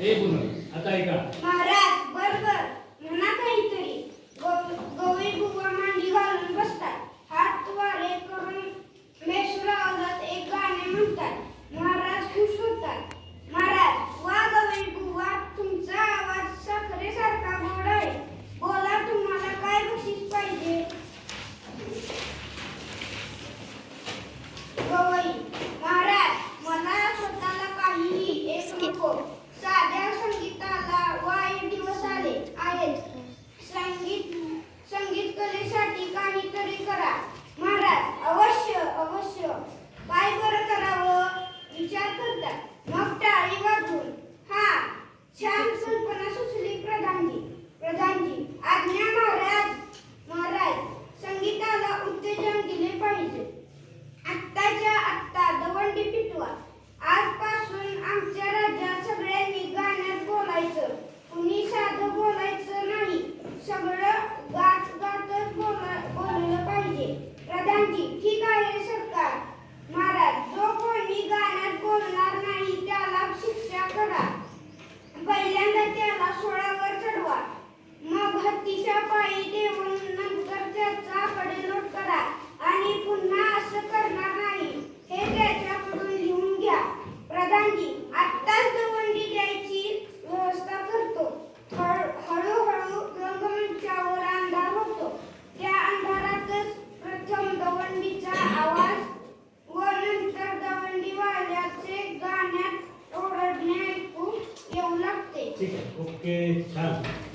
हे बोल आता ऐका. महाराज! チェ OK チャンス。